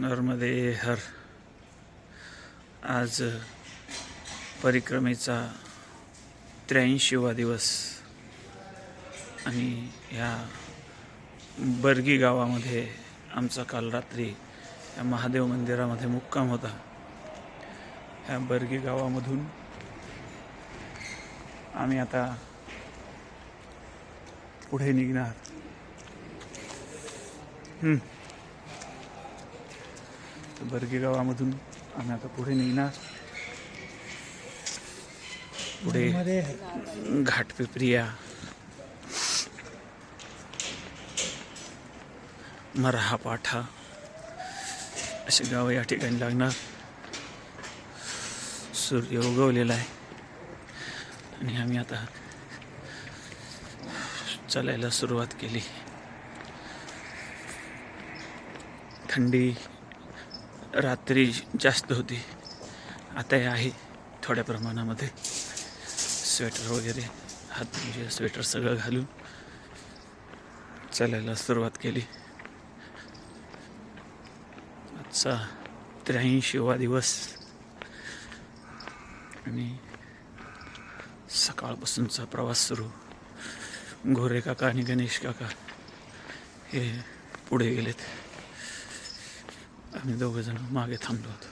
नर्मदे हर. आज परिक्रमेचा त्र्याऐंशीवा दिवस. आणि ह्या बर्गी गावामध्ये आमचा काल रात्री या महादेव मंदिरामध्ये मुक्काम होता. ह्या बर्गी गावामधून आम्ही आता पुढे निघणार. हम्म. तर बर्गे गावामधून आम्ही आता पुढे निघणार. पुढे घाटपिपरिया मराहा पाठा असे गाव या ठिकाणी लागणार. सूर्य उगवलेला आहे. आणि आम्ही आता चालायला सुरुवात केली. थंडी रात्री जास्त होती. आता हे आहे थोड्या प्रमाणामध्ये. स्वेटर वगैरे हात म्हणजे स्वेटर सगळं घालून चालायला सुरुवात केली. आजचा त्र्याऐंशीवा दिवस. आणि सकाळपासूनचा प्रवास सुरू. गोरे काका आणि गणेश काका हे पुढे गेलेत. आम्ही दोघंजण मागे थांबलो होतो.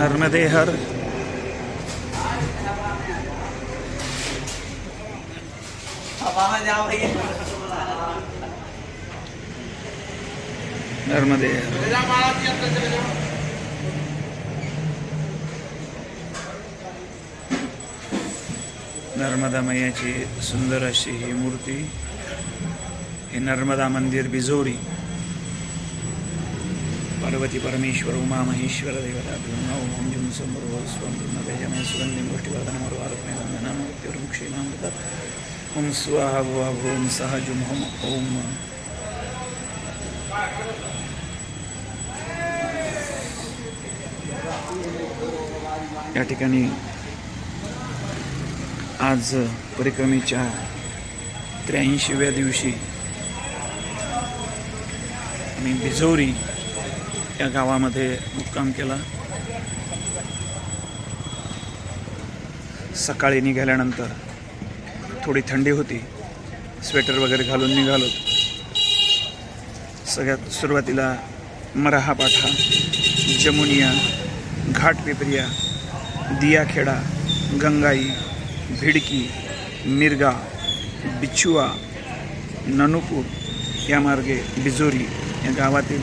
नर्मदे हर नर्मदे हर नर्मदा मैयाची सुंदर अशी ही मूर्ती हे नर्मदा मंदिर बिजोरी. पार्वती परमेश्वर उमा महेश्वर देवता ब्रह्म ओम जुम समोर स्वम ब्रह्मतेजमय सुगंधी गोष्टीवर्धनमरो आरोपणे वंदना मृत्युर्मुक्षेमामृत ओम स्वाहा भुवा भूम सह जुम होम ओम. या ठिकाणी आज परिक्रमेच्या त्र्याऐंशीव्या दिवशी मी बिजोरी या गावामध्ये मुक्काम केला. सकाळी निघाल्यानंतर थोडी थंडी होती. स्वेटर वगैरे घालून निघालो. सगळ्यात सुरुवातीला मराहा पाठा जमुनिया घाटपिपरिया दियाखेडा गंगाई भिडकी मिरगा बिछुआ ननुपूर या मार्गे बिजोरी या गावातील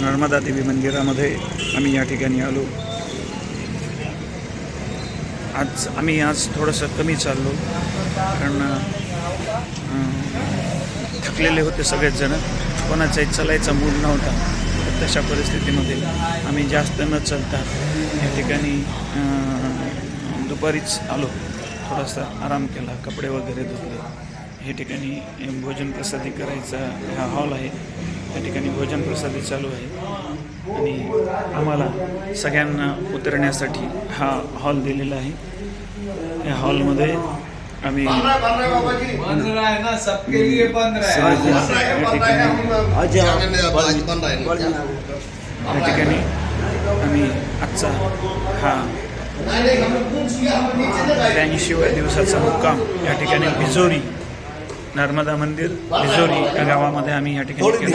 नर्मदा देवी मंदिरामध्ये आम्ही या ठिकाणी आलो. आज आम्ही आज थोडंसं कमी चाललो कारण थकलेले होते सगळेच जण कोणाचाही चलायचा मूड नव्हता. तर तशा परिस्थितीमध्ये आम्ही जास्त न चालता या ठिकाणी दुपारीच आलो. थोडासा आराम केला कपडे वगैरे धुतले हे ठिकाणी भोजन प्रसादी करायचा हा हॉल आहे त्या ठिकाणी भोजन प्रसादी चालू आहे आणि आम्हाला सगळ्यांना उतरण्यासाठी हा हॉल दिलेला आहे या हॉलमध्ये आम्ही या ठिकाणी आम्ही आजचा हा त्र्याऐंशीव्या दिवसाचा मुक्काम या ठिकाणी बिजोरी नर्मदा मंदिर बिजोरी या गावामध्ये आम्ही या ठिकाणी